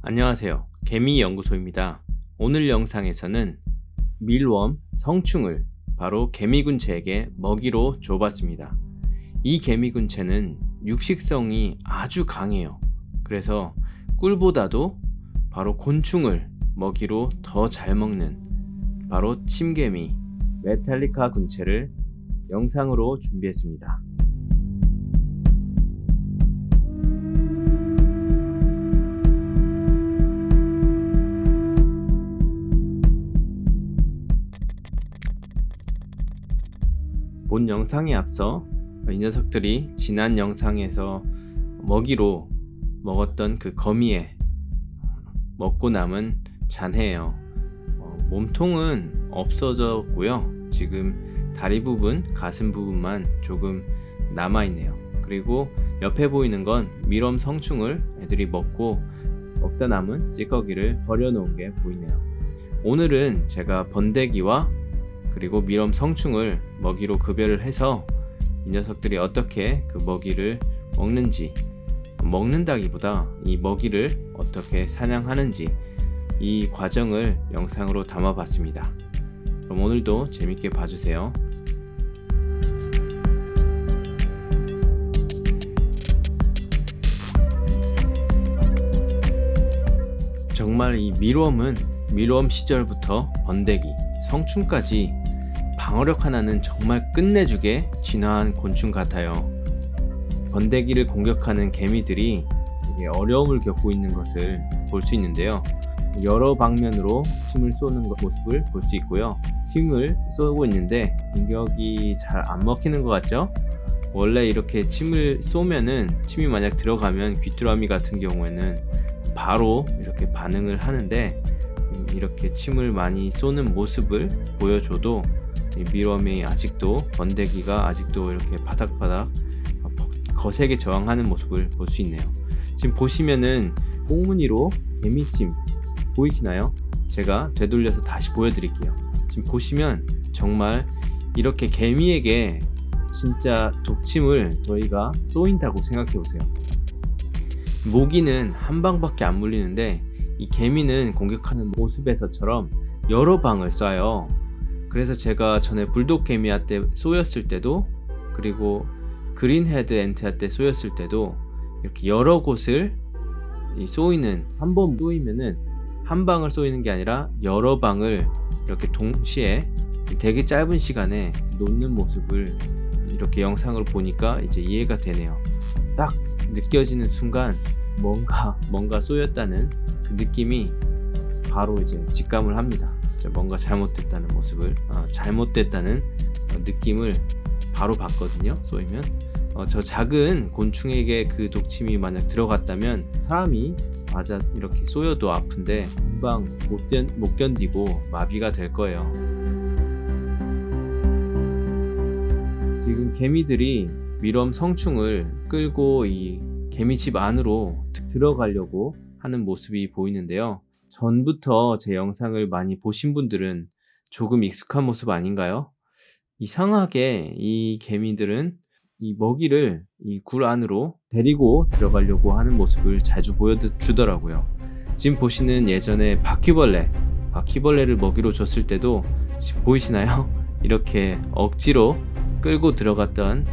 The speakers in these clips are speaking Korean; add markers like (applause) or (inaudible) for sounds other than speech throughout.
안녕하세요. 개미연구소입니다. 오늘 영상에서는 밀웜 성충을 바로 개미군체에게 먹이로 줘봤습니다. 이 개미군체는 육식성이 아주 강해요. 그래서 꿀보다도 바로 곤충을 먹이로 더 잘 먹는 바로 침개미 메탈리카 군체를 영상으로 준비했습니다. 본 영상에 앞서 이 녀석들이 지난 영상에서 먹이로 먹었던 그 거미에 먹고 남은 잔해예요. 어, 몸통은 없어졌고요. 지금 다리 부분, 가슴 부분만 조금 남아 있네요. 그리고 옆에 보이는 건 밀웜 성충을 애들이 먹고 먹다 남은 찌꺼기를 버려놓은 게 보이네요. 오늘은 제가 번데기와 그리고 밀웜 성충을 먹이로 급여를 해서 이 녀석들이 어떻게 그 먹이를 먹는지 먹는다기보다 이 먹이를 어떻게 사냥하는지 이 과정을 영상으로 담아봤습니다. 그럼 오늘도 재밌게 봐주세요. 정말 이 밀웜은 밀웜 시절부터 번데기, 성충까지 방어력 하나는 정말 끝내주게 진화한 곤충 같아요. 번데기를 공격하는 개미들이 어려움을 겪고 있는 것을 볼 수 있는데요. 여러 방면으로 침을 쏘는 것- 모습을 볼 수 있고요. 침을 쏘고 있는데 공격이 잘 안 먹히는 것 같죠? 원래 이렇게 침을 쏘면은 침이 만약 들어가면 귀뚜라미 같은 경우에는 바로 이렇게 반응을 하는데 음, 이렇게 침을 많이 쏘는 모습을 보여줘도 이 밀웜이 아직도 번데기가 아직도 이렇게 바닥바닥 거세게 저항하는 모습을 볼 수 있네요. 지금 보시면은 꽁무니로 개미침 보이시나요? 제가 되돌려서 다시 보여드릴게요. 지금 보시면 정말 이렇게 개미에게 진짜 독침을 저희가 쏘인다고 생각해 보세요. 모기는 한 방밖에 안 물리는데 이 개미는 공격하는 모습에서처럼 여러 방을 쏴요. 그래서 제가 전에 불독 개미아 때 쏘였을 때도 그리고 그린헤드 엔트아 때 쏘였을 때도 이렇게 여러 곳을 이 쏘이는 한 번 쏘이면은 한 방을 쏘이는 게 아니라 여러 방을 이렇게 동시에 되게 짧은 시간에 놓는 모습을 이렇게 영상을 보니까 이제 이해가 되네요. 딱 느껴지는 순간 뭔가 뭔가 쏘였다는 그 느낌이 바로 이제 직감을 합니다. 뭔가 잘못됐다는 모습을 어, 잘못됐다는 어, 느낌을 바로 받거든요. 쏘이면 어, 저 작은 곤충에게 그 독침이 만약 들어갔다면 사람이 맞아 이렇게 쏘여도 아픈데 금방 못, 견, 못 견디고 마비가 될 거예요. 지금 개미들이 밀웜 성충을 끌고 이 개미집 안으로 드- 들어가려고 하는 모습이 보이는데요. 전부터 제 영상을 많이 보신 분들은 조금 익숙한 모습 아닌가요? 이상하게 이 개미들은 이 먹이를 이 굴 안으로 데리고 들어가려고 하는 모습을 자주 보여주더라고요. 지금 보시는 예전에 바퀴벌레, 바퀴벌레를 먹이로 줬을 때도 보이시나요? (laughs) 이렇게 억지로 끌고 들어갔던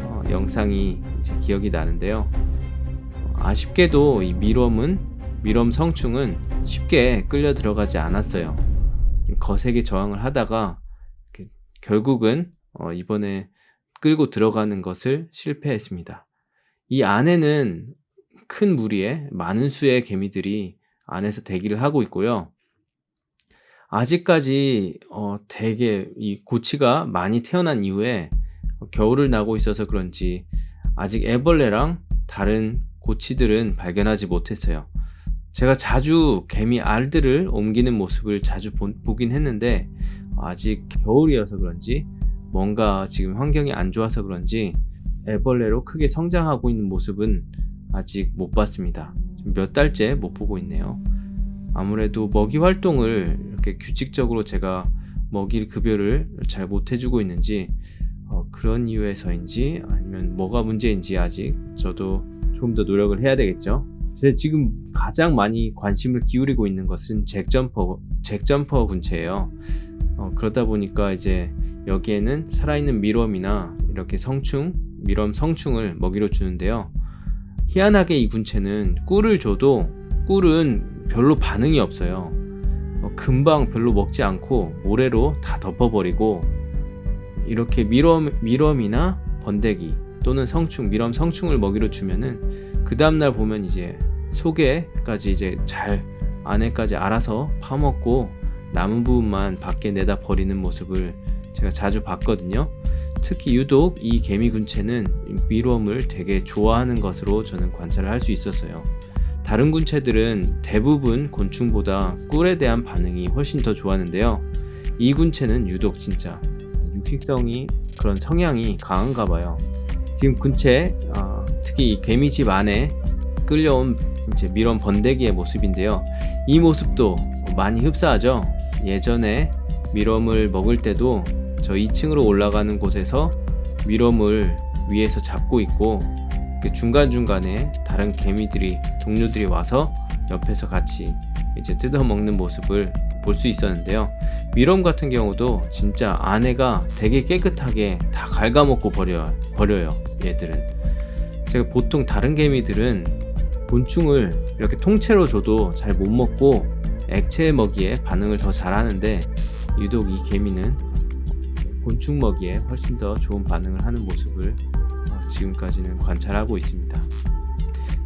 어, 영상이 이제 기억이 나는데요. 어, 아쉽게도 이 밀웜은 밀웜 성충은 쉽게 끌려 들어가지 않았어요. 거세게 저항을 하다가 이렇게 결국은 어, 이번에 끌고 들어가는 것을 실패했습니다. 이 안에는 큰 무리에 많은 수의 개미들이 안에서 대기를 하고 있고요. 아직까지 어, 되게 이 고치가 많이 태어난 이후에 겨울을 나고 있어서 그런지 아직 애벌레랑 다른 고치들은 발견하지 못했어요. 제가 자주 개미 알들을 옮기는 모습을 자주 보, 보긴 했는데 아직 겨울이어서 그런지 뭔가 지금 환경이 안 좋아서 그런지 애벌레로 크게 성장하고 있는 모습은 아직 못 봤습니다. 몇 달째 못 보고 있네요. 아무래도 먹이 활동을 이렇게 규칙적으로 제가 먹이 급여를 잘 못 해주고 있는지 어, 그런 이유에서인지 아니면 뭐가 문제인지 아직 저도 조금 더 노력을 해야 되겠죠. 제 지금 가장 많이 관심을 기울이고 있는 것은 잭점퍼, 잭점퍼 군체예요. 어, 그러다 보니까 이제 여기에는 살아있는 밀웜이나 이렇게 성충, 밀웜 성충을 먹이로 주는데요. 희한하게 이 군체는 꿀을 줘도 꿀은 별로 반응이 없어요. 어, 금방 별로 먹지 않고 모래로 다 덮어버리고 이렇게 밀웜, 밀웜이나 번데기 또는 성충, 밀웜 성충을 먹이로 주면은 그 다음날 보면 이제 속에까지 이제 잘 안에까지 알아서 파먹고 남은 부분만 밖에 내다 버리는 모습을 제가 자주 봤거든요. 특히 유독 이 개미 군체는 밀웜을 되게 좋아하는 것으로 저는 관찰을 할 수 있었어요. 다른 군체들은 대부분 곤충보다 꿀에 대한 반응이 훨씬 더 좋았는데요. 이 군체는 유독 진짜 육식성이 그런 성향이 강한가 봐요. 지금 군체, 어, 특히 이 개미집 안에 끌려온 이제 밀원 번데기의 모습인데요. 이 모습도 많이 흡사하죠. 예전에 밀웜을 먹을 때도 저 2층으로 올라가는 곳에서 밀웜을 위에서 잡고 있고 그 중간중간에 다른 개미들이 동료들이 와서 옆에서 같이 이제 뜯어 먹는 모습을 볼 수 있었는데요. 밀웜 같은 경우도 진짜 안에가 되게 깨끗하게 다 갉아먹고 버려요. 버려요. 얘들은. 제가 보통 다른 개미들은 곤충을 이렇게 통째로 줘도 잘 못 먹고 액체 먹이에 반응을 더 잘하는데 유독 이 개미는 곤충 먹이에 훨씬 더 좋은 반응을 하는 모습을 어, 지금까지는 관찰하고 있습니다.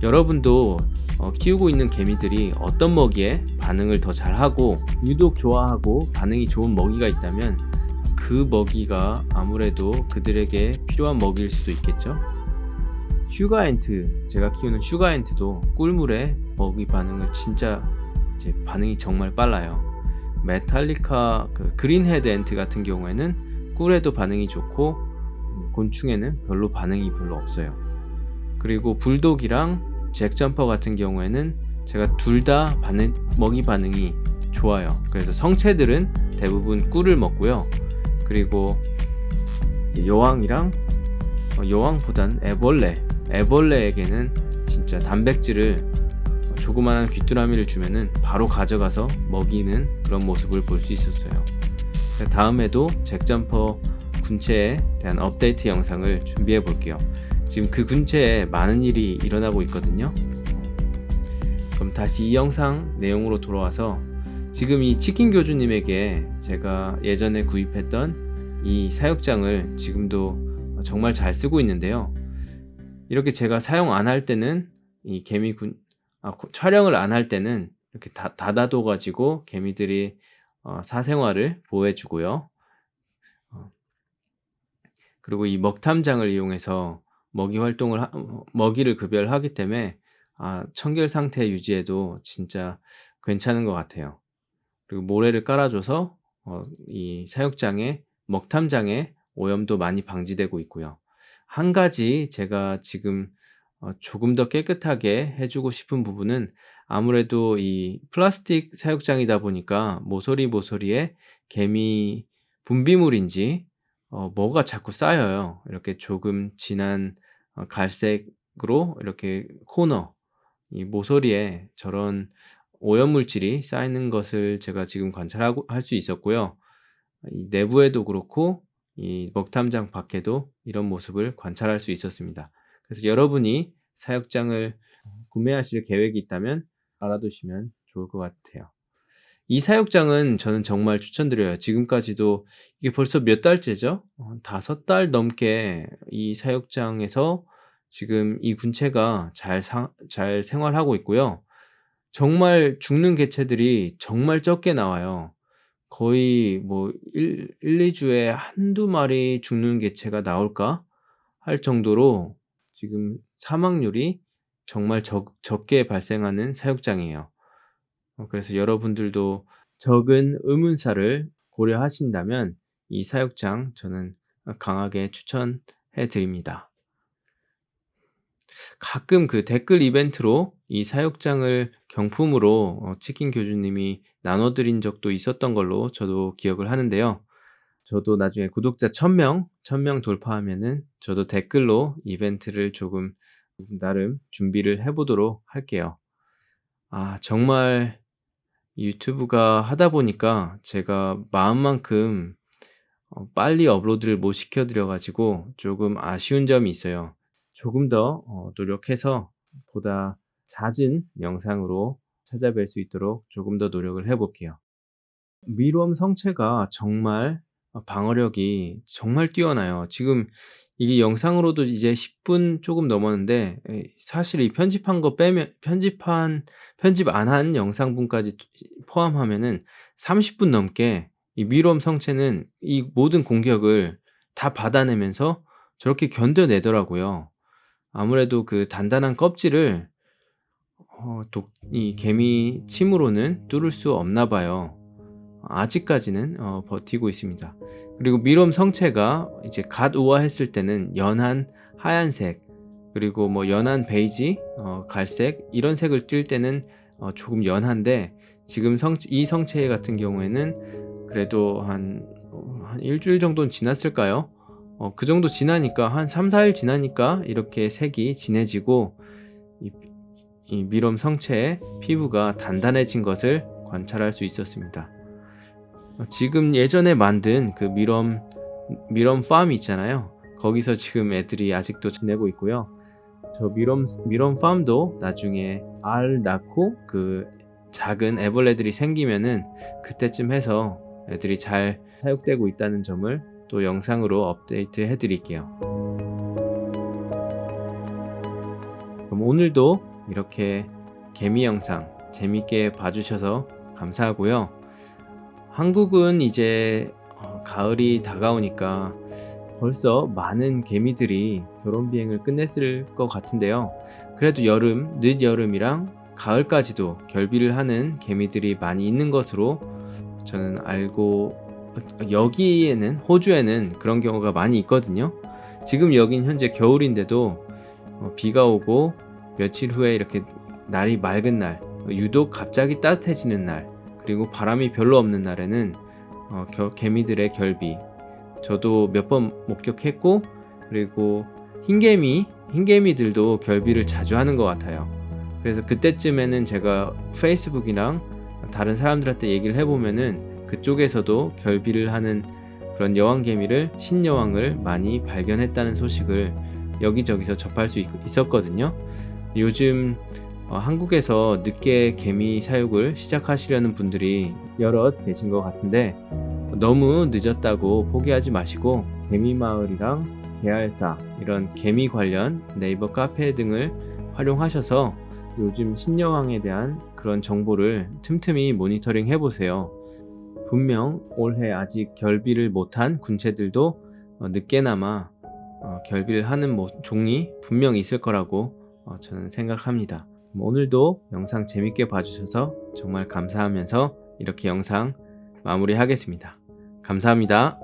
여러분도 어, 키우고 있는 개미들이 어떤 먹이에 반응을 더 잘하고 유독 좋아하고 반응이 좋은 먹이가 있다면 그 먹이가 아무래도 그들에게 필요한 먹이일 수도 있겠죠. 슈가엔트 제가 키우는 슈가엔트도 꿀물에 먹이 반응을 진짜 이제 반응이 정말 빨라요. 메탈리카 그 그린헤드 엔트 같은 경우에는 꿀에도 반응이 좋고 곤충에는 별로 반응이 별로 없어요. 그리고 불독이랑 잭점퍼 같은 경우에는 제가 둘 다 반응 먹이 반응이 좋아요. 그래서 성체들은 대부분 꿀을 먹고요. 그리고 여왕이랑 어, 여왕보단 애벌레 애벌레에게는 진짜 단백질을 조그마한 귀뚜라미를 주면은 바로 가져가서 먹이는 그런 모습을 볼 수 있었어요. 다음에도 잭점퍼 군체에 대한 업데이트 영상을 준비해 볼게요. 지금 그 군체에 많은 일이 일어나고 있거든요. 그럼 다시 이 영상 내용으로 돌아와서 지금 이 치킨 교주님에게 제가 예전에 구입했던 이 사육장을 지금도 정말 잘 쓰고 있는데요. 이렇게 제가 사용 안 할 때는 이 개미 군 아, 촬영을 안 할 때는 이렇게 다, 닫아둬 가지고 개미들이 어, 사생활을 보호해 주고요. 어, 그리고 이 먹탐장을 이용해서 먹이 활동을 하, 먹이를 급여하기 때문에 아, 청결 상태 유지에도 진짜 괜찮은 것 같아요. 그리고 모래를 깔아줘서 어, 이 사육장에 먹탐장에 오염도 많이 방지되고 있고요. 한 가지 제가 지금 어, 조금 더 깨끗하게 해주고 싶은 부분은 아무래도 이 플라스틱 사육장이다 보니까 모서리 모서리에 개미 분비물인지 어, 뭐가 자꾸 쌓여요. 이렇게 조금 진한 어, 갈색으로 이렇게 코너 이 모서리에 저런 오염물질이 쌓이는 것을 제가 지금 관찰하고 할 수 있었고요. 이 내부에도 그렇고 이 먹탐장 밖에도 이런 모습을 관찰할 수 있었습니다. 그래서 여러분이 사육장을 구매하실 계획이 있다면 알아두시면 좋을 것 같아요. 이 사육장은 저는 정말 추천드려요. 지금까지도 이게 벌써 몇 달째죠? 어, 다섯 달 넘게 이 사육장에서 지금 이 군체가 잘, 사, 잘 생활하고 있고요. 정말 죽는 개체들이 정말 적게 나와요. 거의 뭐 1, 2주에 한두 마리 죽는 개체가 나올까 할 정도로 지금 사망률이 정말 적, 적게 발생하는 사육장이에요. 어, 그래서 여러분들도 적은 의문사를 고려하신다면 이 사육장 저는 강하게 추천해 드립니다. 가끔 그 댓글 이벤트로 이 사육장을 경품으로 어, 치킨 교주님이 나눠드린 적도 있었던 걸로 저도 기억을 하는데요. 저도 나중에 구독자 1000명, 1000명 돌파하면은 저도 댓글로 이벤트를 조금 나름 준비를 해보도록 할게요. 아, 정말 유튜브가 하다 보니까 제가 마음만큼 어, 빨리 업로드를 못 시켜드려 가지고 조금 아쉬운 점이 있어요. 조금 더 어, 노력해서 보다 잦은 영상으로 찾아뵐 수 있도록 조금 더 노력을 해볼게요. 미롬 성체가 정말 어, 방어력이 정말 뛰어나요. 지금 이게 영상으로도 이제 10분 조금 넘었는데 에, 사실 이 편집한 거 빼면 편집한 편집 안 한 영상분까지 포함하면은 30분 넘게 이 미롬 성체는 이 모든 공격을 다 받아내면서 저렇게 견뎌내더라고요. 아무래도 그 단단한 껍질을 어, 독, 이 개미 침으로는 뚫을 수 없나 봐요. 아직까지는 어, 버티고 있습니다. 그리고 미롬 성체가 이제 갓 우아했을 때는 연한 하얀색 그리고 뭐 연한 베이지, 어, 갈색 이런 색을 띌 때는 어, 조금 연한데 지금 성, 이 성체 같은 경우에는 그래도 한, 어, 한 일주일 정도는 지났을까요? 어, 그 정도 지나니까 한 3, 4일 지나니까 이렇게 색이 진해지고 이, 이 미롬 성체의 피부가 단단해진 것을 관찰할 수 있었습니다. 어, 지금 예전에 만든 그 미럼 미럼 팜 있잖아요. 거기서 지금 애들이 아직도 지내고 있고요. 저 미럼 미럼 팜도 나중에 알 낳고 그 작은 애벌레들이 생기면은 그때쯤 해서 애들이 잘 사육되고 있다는 점을 또 영상으로 업데이트 해드릴게요. 그럼 오늘도 이렇게 개미 영상 재밌게 봐주셔서 감사하고요. 한국은 이제 어, 가을이 다가오니까 벌써 많은 개미들이 결혼 비행을 끝냈을 것 같은데요. 그래도 여름, 늦 여름이랑 가을까지도 결비를 하는 개미들이 많이 있는 것으로 저는 알고 여기에는 호주에는 그런 경우가 많이 있거든요. 지금 여긴 현재 겨울인데도 어, 비가 오고 며칠 후에 이렇게 날이 맑은 날, 유독 갑자기 따뜻해지는 날, 그리고 바람이 별로 없는 날에는 어, 겨- 개미들의 결비 저도 몇 번 목격했고 그리고 흰개미 흰개미들도 결비를 자주 하는 것 같아요. 그래서 그때쯤에는 제가 페이스북이랑 다른 사람들한테 얘기를 해보면은 그쪽에서도 결비를 하는 그런 여왕개미를 신여왕을 많이 발견했다는 소식을 여기저기서 접할 수 있, 었거든요 요즘 어, 한국에서 늦게 개미 사육을 시작하시려는 분들이 여럿 계신 것 같은데 너무 늦었다고 포기하지 마시고 개미 마을이랑 개알사 이런 개미 관련 네이버 카페 등을 활용하셔서 요즘 신여왕에 대한 그런 정보를 틈틈이 모니터링 해보세요. 분명 올해 아직 결비를 못한 군체들도 어, 늦게나마 어, 결비를 하는 모- 종이 분명 있을 거라고 어, 저는 생각합니다. 그럼 오늘도 영상 재밌게 봐주셔서 정말 감사하면서 이렇게 영상 마무리하겠습니다. 감사합니다.